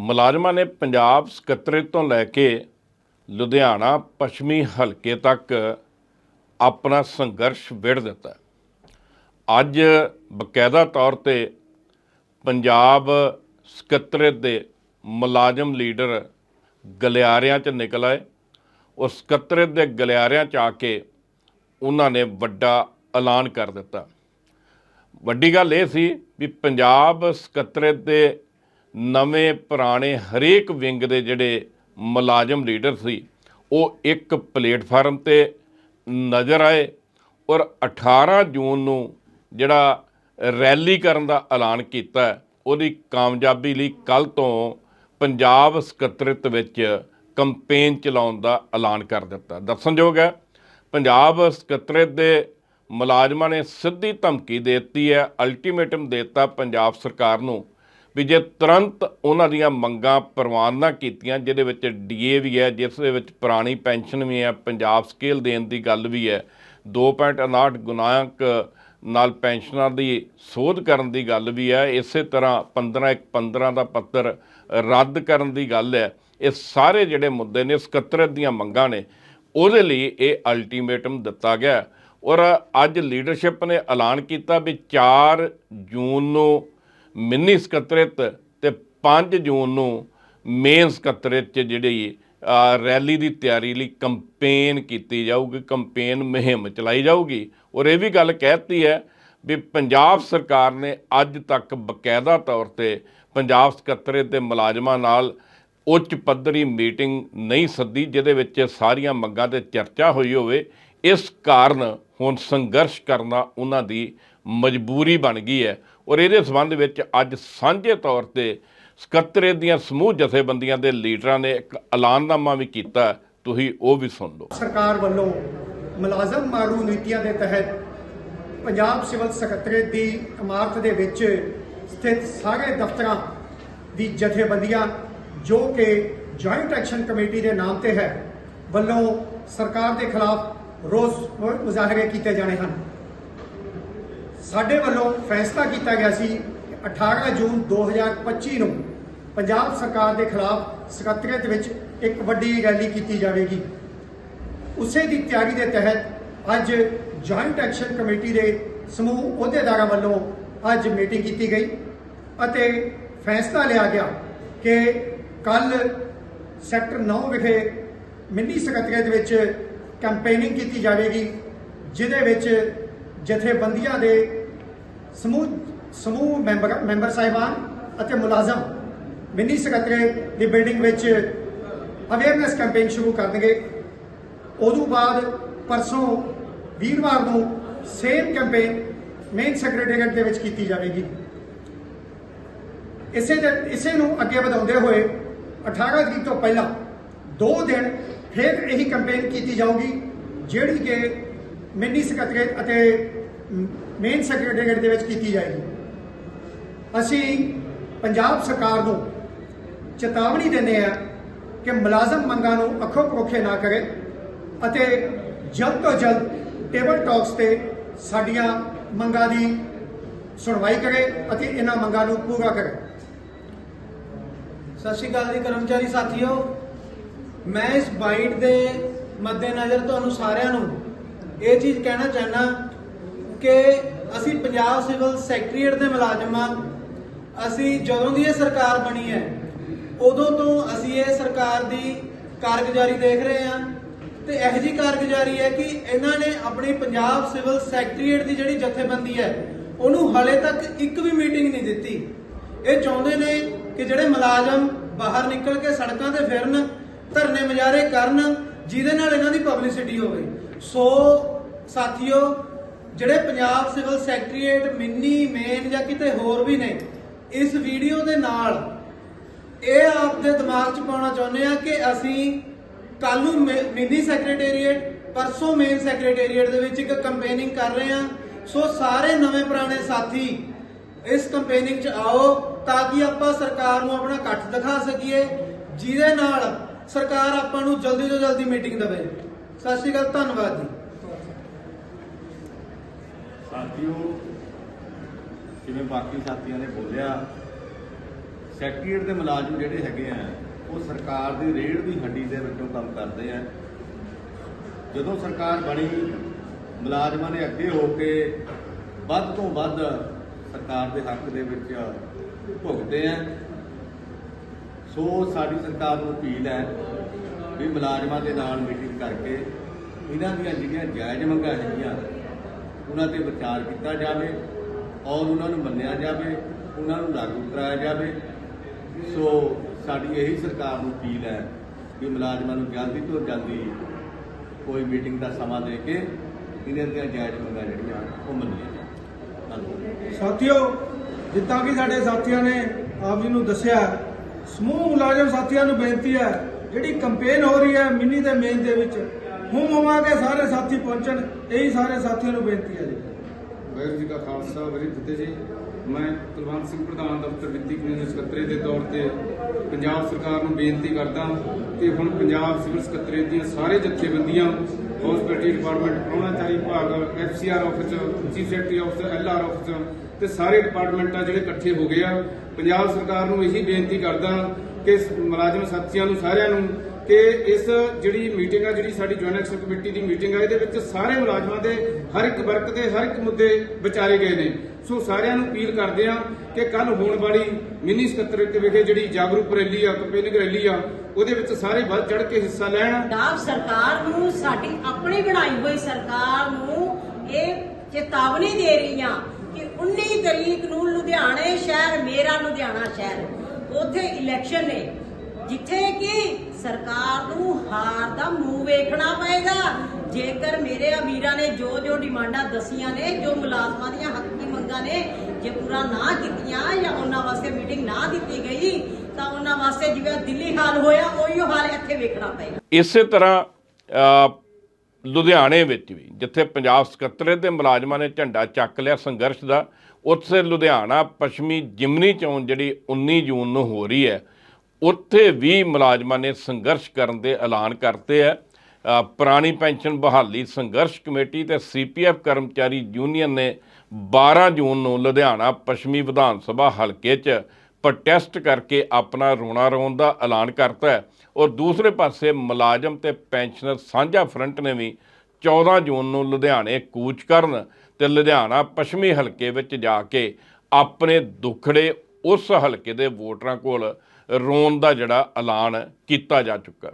ਮੁਲਾਜ਼ਮਾਂ ਨੇ ਪੰਜਾਬ ਸਕੱਤਰੇਤ ਤੋਂ ਲੈ ਕੇ ਲੁਧਿਆਣਾ ਪੱਛਮੀ ਹਲਕੇ ਤੱਕ ਆਪਣਾ ਸੰਘਰਸ਼ ਵਿੜ ਦਿੱਤਾ। ਅੱਜ ਬਕਾਇਦਾ ਤੌਰ ਤੇ ਪੰਜਾਬ ਸਕੱਤਰੇਤ ਦੇ ਮੁਲਾਜ਼ਮ ਲੀਡਰ ਗਲਿਆਰਿਆਂ 'ਚ ਨਿਕਲ ਆਏ। ਉਸ ਸਕੱਤਰੇਤ ਦੇ ਗਲਿਆਰਿਆਂ 'ਚ ਆ ਕੇ ਉਹਨਾਂ ਨੇ ਵੱਡਾ ਐਲਾਨ ਕਰ ਦਿੱਤਾ। ਵੱਡੀ ਗੱਲ ਇਹ ਸੀ ਵੀ ਪੰਜਾਬ ਸਕੱਤਰੇਤ ਦੇ ਨਵੇਂ ਪੁਰਾਣੇ ਹਰੇਕ ਵਿੰਗ ਦੇ ਜਿਹੜੇ ਮੁਲਾਜ਼ਮ ਲੀਡਰ ਸੀ, ਉਹ ਇੱਕ ਪਲੇਟਫਾਰਮ ਤੇ ਨਜ਼ਰ ਆਏ ਔਰ 18 ਜੂਨ ਨੂੰ ਜਿਹੜਾ ਰੈਲੀ ਕਰਨ ਦਾ ਐਲਾਨ ਕੀਤਾ, ਉਹਦੀ ਕਾਮਯਾਬੀ ਲਈ ਕੱਲ ਤੋਂ ਪੰਜਾਬ ਸਕੱਤਰੇਤ ਵਿੱਚ ਕੰਪੇਨ ਚਲਾਉਣ ਦਾ ਐਲਾਨ ਕਰ ਦਿੱਤਾ। ਦੱਸਣਯੋਗ ਹੈ, ਪੰਜਾਬ ਸਕੱਤਰੇਤ ਦੇ ਮੁਲਾਜ਼ਮਾਂ ਨੇ ਸਿੱਧੀ ਧਮਕੀ ਦੇ ਦਿੱਤੀ ਹੈ ਅਲਟੀਮੇਟਮ ਦੇ ਦਿੱਤਾ ਪੰਜਾਬ ਸਰਕਾਰ ਨੂੰ ਵੀ ਜੇ ਤੁਰੰਤ ਉਹਨਾਂ ਦੀਆਂ ਮੰਗਾਂ ਪ੍ਰਵਾਨ ਕੀਤੀਆਂ, ਜਿਹਦੇ ਵਿੱਚ ਡੀਏ ਵੀ ਹੈ, ਜਿਸ ਦੇ ਵਿੱਚ ਪੁਰਾਣੀ ਪੈਨਸ਼ਨ ਵੀ ਹੈ, ਪੰਜਾਬ ਸਕੇਲ ਦੇਣ ਦੀ ਗੱਲ ਵੀ ਹੈ 2.59 ਗੁਣਾਂਕ ਨਾਲ ਪੈਨਸ਼ਨਾਂ ਦੀ ਸੋਧ ਕਰਨ ਦੀ ਗੱਲ ਵੀ ਹੈ, ਇਸੇ ਤਰ੍ਹਾਂ 15 ਇੱਕ 15 ਦਾ ਪੱਤਰ ਰੱਦ ਕਰਨ ਦੀ ਗੱਲ ਹੈ, ਇਹ ਸਾਰੇ ਜਿਹੜੇ ਮੁੱਦੇ ਨੇ, ਸਕੱਤਰਤ ਦੀਆਂ ਮੰਗਾਂ ਨੇ, ਉਹਦੇ ਲਈ ਇਹ ਅਲਟੀਮੇਟਮ ਦਿੱਤਾ ਗਿਆ ਔਰ ਅੱਜ ਲੀਡਰਸ਼ਿਪ ਨੇ ਐਲਾਨ ਕੀਤਾ ਵੀ 4 ਜੂਨ ਨੂੰ ਮਿੰਨੀ ਸਕੱਤਰਤ ਤੇ 5 ਜੂਨ ਨੂੰ ਮੇਨ ਸਕੱਤਰਤ ਚ ਜਿਹੜੀ ਰੈਲੀ ਦੀ ਤਿਆਰੀ ਲਈ ਕੰਪੇਨ ਕੀਤੀ ਜਾਊਗੀ, ਕੰਪੇਨ ਮੁਹਿੰਮ ਚਲਾਈ ਜਾਊਗੀ। ਔਰ ਇਹ ਵੀ ਗੱਲ ਕਹਿਤੀ ਹੈ ਵੀ ਪੰਜਾਬ ਸਰਕਾਰ ਨੇ ਅੱਜ ਤੱਕ ਬਕਾਇਦਾ ਤੌਰ ਤੇ ਪੰਜਾਬ ਸਕੱਤਰਤ ਦੇ ਮੁਲਾਜ਼ਮਾਂ ਨਾਲ ਉੱਚ ਪੱਧਰੀ ਮੀਟਿੰਗ ਨਹੀਂ ਸੱਦੀ, ਜਿਹਦੇ ਵਿੱਚ ਸਾਰੀਆਂ ਮੰਗਾਂ ਤੇ ਚਰਚਾ ਹੋਈ ਹੋਵੇ। ਇਸ ਕਾਰਨ ਹੁਣ ਸੰਘਰਸ਼ ਕਰਨਾ ਉਹਨਾਂ ਦੀ ਮਜਬੂਰੀ ਬਣ ਗਈ ਹੈ। ਔਰ ਇਹਦੇ ਸੰਬੰਧ ਵਿੱਚ ਅੱਜ ਸਾਂਝੇ ਤੌਰ ਤੇ ਸਕੱਤਰੇ ਦੀਆਂ ਸਮੂਹ ਜਥੇਬੰਦੀਆਂ ਦੇ ਲੀਡਰਾਂ ਨੇ ਇੱਕ ਐਲਾਨਨਾਮਾ ਵੀ ਕੀਤਾ। ਤੁਸੀਂ ਉਹ ਵੀ ਸੁਣ ਲਓ। ਸਰਕਾਰ ਵੱਲੋਂ ਮੁਲਾਜ਼ਮ ਮਾਰੂ ਨੀਤੀਆਂ ਦੇ ਤਹਿਤ ਪੰਜਾਬ ਸਿਵਲ ਸਕੱਤਰੇਤ ਦੀ ਇਮਾਰਤ ਦੇ ਵਿੱਚ ਸਥਿਤ ਸਾਰੇ ਦਫ਼ਤਰਾਂ ਦੀ ਜਥੇਬੰਦੀਆਂ, ਜੋ ਕਿ ਜੁਆਇੰਟ ਐਕਸ਼ਨ ਕਮੇਟੀ ਦੇ ਨਾਮ ਤੇ ਹੈ, ਵੱਲੋਂ ਸਰਕਾਰ ਦੇ ਖਿਲਾਫ ਰੋਸ ਮੁਜ਼ਾਹਰੇ ਕੀਤੇ ਜਾਣੇ ਹਨ। ਸਾਡੇ ਵੱਲੋਂ ਫੈਸਲਾ ਕੀਤਾ ਗਿਆ ਸੀ ਕਿ 18 ਜੂਨ 2025 ਨੂੰ ਪੰਜਾਬ ਸਰਕਾਰ ਦੇ ਖਿਲਾਫ ਸਕੱਤਰੇਤ ਵਿੱਚ ਇੱਕ ਵੱਡੀ ਰੈਲੀ ਕੀਤੀ ਜਾਵੇਗੀ। ਉਸੇ ਦੀ ਤਿਆਰੀ ਦੇ ਤਹਿਤ ਅੱਜ ਜੁਆਇੰਟ ਐਕਸ਼ਨ ਕਮੇਟੀ ਦੇ ਸਮੂਹ ਅਹੁਦੇਦਾਰਾਂ ਵੱਲੋਂ ਅੱਜ ਮੀਟਿੰਗ ਕੀਤੀ ਗਈ ਅਤੇ ਫੈਸਲਾ ਲਿਆ ਗਿਆ ਕਿ ਕੱਲ ਸੈਕਟਰ 9 ਵਿਖੇ ਮਿੰਨੀ ਸਕੱਤਰੇਤ ਵਿੱਚ ਕੈਂਪੇਨਿੰਗ ਕੀਤੀ ਜਾਵੇਗੀ, ਜਿਹਦੇ ਵਿੱਚ ਜਥੇਬੰਦੀਆਂ ਦੇ ਸਮੂਹ ਸਮੂਹ ਮੈਂਬਰ ਮੈਂਬਰ ਸਾਹਿਬਾਨ ਅਤੇ ਮੁਲਾਜ਼ਮ ਮਿੰਨੀ ਸਕੱਤਰੇਤ ਦੀ ਬਿਲਡਿੰਗ ਵਿੱਚ ਅਵੇਅਰਨੈਸ ਕੈਂਪੇਨ ਸ਼ੁਰੂ ਕਰਨਗੇ। ਉਦੋਂ ਬਾਅਦ ਪਰਸੋਂ ਵੀਰਵਾਰ ਨੂੰ ਸੇਮ ਕੈਂਪੇਨ ਮੇਨ ਸੈਕਟਰੀਏਟ ਦੇ ਵਿੱਚ ਕੀਤੀ ਜਾਵੇਗੀ। ਇਸੇ ਦੇ ਇਸੇ ਨੂੰ ਅੱਗੇ ਵਧਾਉਂਦੇ ਹੋਏ 18 ਤਰੀਕ ਤੋਂ ਪਹਿਲਾਂ ਦੋ ਦਿਨ ਫਿਰ ਇਹੀ ਕੈਂਪੇਨ ਕੀਤੀ ਜਾਊਗੀ, ਜਿਹੜੀ ਕਿ ਮਿੰਨੀ ਸਕੱਤਰੇਤ ਅਤੇ ਮੇਨ ਸੈਕਟਰੀਏਟ ਦੇ ਵਿੱਚ ਕੀਤੀ ਜਾਏਗੀ। ਅਸੀਂ ਪੰਜਾਬ ਸਰਕਾਰ ਨੂੰ ਚੇਤਾਵਨੀ ਦਿੰਦੇ ਆ ਕਿ ਮੁਲਾਜ਼ਮ ਮੰਗਾਂ ਨੂੰ ਅੱਖੋਂ ਪਰੋਖੇ ਨਾ ਕਰੇ ਅਤੇ ਜਲਦ ਤੋਂ ਜਲਦ ਟੇਬਲ ਟਾਕਸ ਤੇ ਸਾਡੀਆਂ ਮੰਗਾਂ ਦੀ ਸੁਣਵਾਈ ਕਰੇ ਅਤੇ ਇਹਨਾਂ ਮੰਗਾਂ ਨੂੰ ਪੂਰਾ ਕਰੇ। ਸਤਿ ਸ਼੍ਰੀ ਅਕਾਲ ਜੀ ਕਰਮਚਾਰੀ ਸਾਥੀਓ। ਮੈਂ ਇਸ ਬਾਈਟ ਦੇ ਮੱਦੇਨਜ਼ਰ ਤੁਹਾਨੂੰ ਸਾਰਿਆਂ ਨੂੰ ਇਹ ਚੀਜ਼ ਕਹਿਣਾ ਚਾਹਨਾ ਕਿ ਅਸੀਂ ਪੰਜਾਬ ਸਿਵਲ ਸੈਕਟਰੀਏਟ ਦੇ ਮੁਲਾਜ਼ਮ ਹਾਂ। ਅਸੀਂ ਜਦੋਂ ਦੀ ਇਹ ਸਰਕਾਰ ਬਣੀ ਹੈ, ਉਦੋਂ ਤੋਂ ਅਸੀਂ ਇਹ ਸਰਕਾਰ ਦੀ ਕਾਰਗੁਜ਼ਾਰੀ ਦੇਖ ਰਹੇ ਹਾਂ। ਤੇ ਇਹੋ ਜਿਹੀ ਕਾਰਗੁਜ਼ਾਰੀ ਹੈ ਕਿ ਇਹਨਾਂ ਨੇ ਆਪਣੀ ਪੰਜਾਬ ਸਿਵਲ ਸੈਕਟਰੀਏਟ ਦੀ ਜਿਹੜੀ ਜਥੇਬੰਦੀ ਹੈ, ਉਹਨੂੰ ਹਲੇ ਤੱਕ ਇੱਕ ਵੀ ਮੀਟਿੰਗ ਨਹੀਂ ਦਿੱਤੀ। ਇਹ ਚਾਹੁੰਦੇ ਨੇ ਕਿ ਜਿਹੜੇ ਮੁਲਾਜ਼ਮ ਬਾਹਰ ਨਿਕਲ ਕੇ ਸੜਕਾਂ ਤੇ ਫਿਰਨ, ਧਰਨੇ ਮੁਜ਼ਾਹਰੇ ਕਰਨ, ਜਿਹਦੇ ਨਾਲ ਇਹਨਾਂ ਦੀ ਪਬਲਿਸਿਟੀ ਹੋਵੇ। ਸੋ ਸਾਥੀਓ ਜਿਹੜੇ Punjab civil secretariat mini, main ਜਾਂ ਕਿਤੇ ਹੋਰ ਵੀ ਨੇ, ਇਸ ਵੀਡੀਓ ਦੇ ਨਾਲ ਇਹ ਆਪਦੇ ਦਿਮਾਗ 'ਚ ਪਾਉਣਾ ਚਾਹੁੰਦੇ ਆ ਕਿ ਅਸੀਂ ਕੱਲ ਨੂੰ ਮਿੰਨੀ ਸੈਕਟਰੀਏਟ, ਪਰਸੋਂ ਮੇਨ ਸੈਕਟਰੀਏਟ ਦੇ ਵਿੱਚ ਇੱਕ ਕੰਪੇਨਿੰਗ ਕਰ ਰਹੇ ਆ। ਸੋ ਸਾਰੇ ਨਵੇਂ ਪੁਰਾਣੇ ਸਾਥੀ ਇਸ ਕੰਪੇਨਿੰਗ 'ਚ ਆਓ ਤਾਂ ਕਿ ਆਪਾਂ ਸਰਕਾਰ ਨੂੰ ਆਪਣਾ ਇਕੱਠ ਦਿਖਾ ਸਕੀਏ, ਜਿਹਦੇ ਨਾਲ ਸਰਕਾਰ ਆਪਾਂ ਨੂੰ ਜਲਦੀ ਤੋਂ ਜਲਦੀ ਮੀਟਿੰਗ ਦੇਵੇ। ਸਤਿ ਸ਼੍ਰੀ ਅਕਾਲ, ਧੰਨਵਾਦ ਜੀ। ਸਾਥੀਓ, ਜਿਵੇਂ ਬਾਕੀ ਸਾਥੀਆਂ ਨੇ ਬੋਲਿਆ, ਸੈਕਟਰੀਏਟ ਦੇ ਮੁਲਾਜ਼ਮ ਜਿਹੜੇ ਹੈਗੇ ਆ, ਉਹ ਸਰਕਾਰ ਦੀ ਰੇੜ ਦੀ ਹੱਡੀ ਦੇ ਵਿੱਚੋਂ ਕੰਮ ਕਰਦੇ ਆ। ਜਦੋਂ ਸਰਕਾਰ ਬਣੀ, ਮੁਲਾਜ਼ਮਾਂ ਨੇ ਅੱਗੇ ਹੋ ਕੇ ਵੱਧ ਤੋਂ ਵੱਧ ਸਰਕਾਰ ਦੇ ਹੱਕ ਦੇ ਵਿੱਚ ਭੁਗਤੇ ਆ। ਸੋ ਸਾਡੀ ਸਰਕਾਰ ਨੂੰ ਅਪੀਲ ਹੈ ਵੀ ਮੁਲਾਜ਼ਮਾਂ ਦੇ ਨਾਲ ਮੀਟਿੰਗ ਕਰਕੇ, ਇਹਨਾਂ ਦੀਆਂ ਜਿਹੜੀਆਂ ਜਾਇਜ਼ ਮੰਗਾਂ ਹੈਗੀਆਂ ਉਹਨਾਂ ਤੇ ਵਿਚਾਰ ਕੀਤਾ ਜਾਵੇ ਔਰ ਉਹਨਾਂ ਨੂੰ ਮੰਨਿਆ ਜਾਵੇ, ਉਹਨਾਂ ਨੂੰ ਲਾਗੂ ਕਰਾਇਆ ਜਾਵੇ। ਸੋ ਸਾਡੀ ਇਹੀ ਸਰਕਾਰ ਨੂੰ ਅਪੀਲ ਹੈ ਕਿ ਮੁਲਾਜ਼ਮਾਂ ਨੂੰ ਜਲਦੀ ਤੋਂ ਜਲਦੀ ਕੋਈ ਮੀਟਿੰਗ ਦਾ ਸਮਾਂ ਦੇ ਕੇ ਇਹਨਾਂ ਦੀਆਂ ਜਾਇਜ਼ ਮੰਗਾਂ ਜਿਹੜੀਆਂ ਉਹ ਮੰਨੀਆਂ ਜਾਣ। ਧੰਨਵਾਦ। ਸਾਥੀਓ, ਜਿੱਦਾਂ ਕਿ ਸਾਡੇ ਸਾਥੀਆਂ ਨੇ ਆਪ ਜੀ ਨੂੰ ਦੱਸਿਆ, ਸਮੂਹ ਮੁਲਾਜ਼ਮ ਸਾਥੀਆਂ ਨੂੰ ਬੇਨਤੀ ਹੈ, ਜਿਹੜੀ ਕੰਪੇਨ ਹੋ ਰਹੀ ਹੈ ਮਿੰਨੀ ਤੇ ਮੇਨ ਦੇ ਵਿੱਚ ਹੁਮ ਕੇ ਸਾਰੇ ਸਾਥੀ ਪਹੁੰਚਣ, ਇਹੀ ਸਾਰੇ ਸਾਥੀਆਂ ਨੂੰ ਬੇਨਤੀ ਹੈ ਜੀ। ਵਾਹਿਗੁਰੂ ਜੀ ਕਾ ਖਾਲਸਾ, ਵਾਹਿਗੁਰੂ ਜੀ ਫਤਿਹ ਜੀ। ਮੈਂ ਕੁਲਵੰਤ ਸਿੰਘ, ਪ੍ਰਧਾਨ ਦਫ਼ਤਰ ਵਿੱਤੀ ਕਮਿਸ਼ਨ ਸਕੱਤਰੇ ਦੇ ਤੌਰ ਤੇ ਪੰਜਾਬ ਸਰਕਾਰ ਨੂੰ ਬੇਨਤੀ ਕਰਦਾ ਕਿ ਹੁਣ ਪੰਜਾਬ ਸਿਵਲ ਸਕੱਤਰੇ ਦੀਆਂ ਸਾਰੇ ਜਥੇਬੰਦੀਆਂ ਹੌਸਪਿਟਲ ਡਿਪਾਰਟਮੈਂਟ ਪ੍ਰਾਹੁਣਾਚਾਰੀ ਵਿਭਾਗ FCR office chief secretary office LR office ਤੇ ਸਾਰੇ ਡਿਪਾਰਟਮੈਂਟ ਆ ਜਿਹੜੇ ਇਕੱਠੇ ਹੋ ਗਏ ਆ। ਪੰਜਾਬ ਸਰਕਾਰ ਨੂੰ ਇਹੀ ਬੇਨਤੀ ਕਰਦਾ ਕਿ ਮੁਲਾਜ਼ਮ ਸਾਥੀਆਂ ਨੂੰ ਸਾਰਿਆਂ ਨੂੰ ਕਿ ਇਸ ਜਿਹੜੀ ਮੀਟਿੰਗ ਆ, ਜਿਹੜੀ ਸਾਡੀ ਜੁਆਇੰਟ ਐਕਸ਼ਨ ਕਮੇਟੀ ਦੀ ਮੀਟਿੰਗ ਆ, ਇਹਦੇ ਵਿੱਚ ਸਾਰੇ ਮੁਲਾਜ਼ਮਾਂ ਦੇ ਹਰ ਇੱਕ ਵਰਗ ਦੇ ਹਰ ਇੱਕ ਮੁੱਦੇ ਵਿਚਾਰੇ ਗਏ ਨੇ। ਸੋ ਸਾਰਿਆਂ ਨੂੰ ਅਪੀਲ ਕਰਦੇ ਆ ਕਿ ਕੱਲ ਹੋਣ ਵਾਲੀ ਮਿੰਨੀ ਸਕੱਤਰੇਤ ਵਿਖੇ ਜਿਹੜੀ ਜਾਗਰੂਕ ਰੈਲੀ ਆ ਕੰਪੇਨਿੰਗ ਰੈਲੀ ਆ, ਉਹਦੇ ਵਿੱਚ ਸਾਰੇ ਵੱਧ ਚੜ ਕੇ ਹਿੱਸਾ ਲੈਣ। ਪੰਜਾਬ ਸਰਕਾਰ ਨੂੰ, ਸਾਡੀ ਆਪਣੀ ਬਣਾਈ ਹੋਈ ਸਰਕਾਰ ਨੂੰ ਇਹ ਚੇਤਾਵਨੀ ਦੇ ਰਹੀ ਹਾਂ ਕਿ 19 ਤਰੀਕ ਨੂੰ ਲੁਧਿਆਣੇ ਸ਼ਹਿਰ, ਮੇਰਾ ਲੁਧਿਆਣਾ ਸ਼ਹਿਰ, ਉੱਥੇ ਇਲੈਕਸ਼ਨ ਨੇ। ਜਿੱਥੇ ਕਿ ਸਰਕਾਰ ਨੂੰ ਹਾਰ ਦਾ ਮੂੰਹ ਵੇਖਣਾ ਪਏਗਾ। ਜੇਕਰ ਮੇਰੇ ਅਮੀਰਾਂ ਨੇ ਜੋ ਜੋ ਡਿਮਾਂਡਾਂ ਦਸੀਆਂ ਨੇ, ਜੋ ਮੁਲਾਜ਼ਮਾਂ ਦੀਆਂ ਹੱਕੀ ਮੰਗਾਂ ਨੇ, ਜੇ ਪੂਰਾ ਨਾ ਕੀਤੀਆਂ ਜਾਂ ਉਹਨਾਂ ਵਾਸਤੇ ਮੀਟਿੰਗ ਨਾ ਦਿੱਤੀ ਗਈ, ਤਾਂ ਉਹਨਾਂ ਵਾਸਤੇ ਜਿਵੇਂ ਦਿੱਲੀ ਹਾਲ ਹੋਇਆ, ਉਹੀ ਹਾਲ ਇੱਥੇ ਵੇਖਣਾ ਪਏਗਾ। ਇਸੇ ਤਰ੍ਹਾਂ ਲੁਧਿਆਣੇ ਵਿੱਚ ਵੀ, ਜਿੱਥੇ ਪੰਜਾਬ ਸਕੱਤਰੇਤ ਦੇ ਮੁਲਾਜ਼ਮਾਂ ਨੇ ਝੰਡਾ ਚੱਕ ਲਿਆ ਸੰਘਰਸ਼ ਦਾ, ਉੱਥੇ ਲੁਧਿਆਣਾ ਪੱਛਮੀ ਜਿਮਨੀ ਚੋਣ ਜਿਹੜੀ 19 ਜੂਨ ਨੂੰ ਹੋ ਰਹੀ ਹੈ ਉੱਥੇ ਵੀ ਮੁਲਾਜ਼ਮਾਂ ਨੇ ਸੰਘਰਸ਼ ਕਰਨ ਦੇ ਐਲਾਨ ਕਰਤੇ ਹੈ। ਪੁਰਾਣੀ ਪੈਨਸ਼ਨ ਬਹਾਲੀ ਸੰਘਰਸ਼ ਕਮੇਟੀ ਤੇ ਸੀਪੀਐਫ ਕਰਮਚਾਰੀ ਯੂਨੀਅਨ ਨੇ 12 ਜੂਨ ਨੂੰ ਲੁਧਿਆਣਾ ਪੱਛਮੀ ਵਿਧਾਨ ਸਭਾ ਹਲਕੇ 'ਚ ਪ੍ਰੋਟੈਸਟ ਕਰਕੇ ਆਪਣਾ ਰੋਣਾ ਰੋਣ ਦਾ ਐਲਾਨ ਕਰਤਾ ਹੈ। ਔਰ ਦੂਸਰੇ ਪਾਸੇ ਮੁਲਾਜ਼ਮ ਤੇ ਪੈਨਸ਼ਨਰ ਸਾਂਝਾ ਫਰੰਟ ਨੇ ਵੀ 14 ਜੂਨ ਨੂੰ ਲੁਧਿਆਣੇ ਕੂਚ ਕਰਨ ਤੇ ਲੁਧਿਆਣਾ ਪੱਛਮੀ ਹਲਕੇ ਵਿੱਚ ਜਾ ਕੇ ਆਪਣੇ ਦੁੱਖੜੇ ਉਸ ਹਲਕੇ ਦੇ ਵੋਟਰਾਂ ਕੋਲ ਰੋਣ ਦਾ ਜਿਹੜਾ ਐਲਾਨ ਕੀਤਾ ਜਾ ਚੁੱਕਾ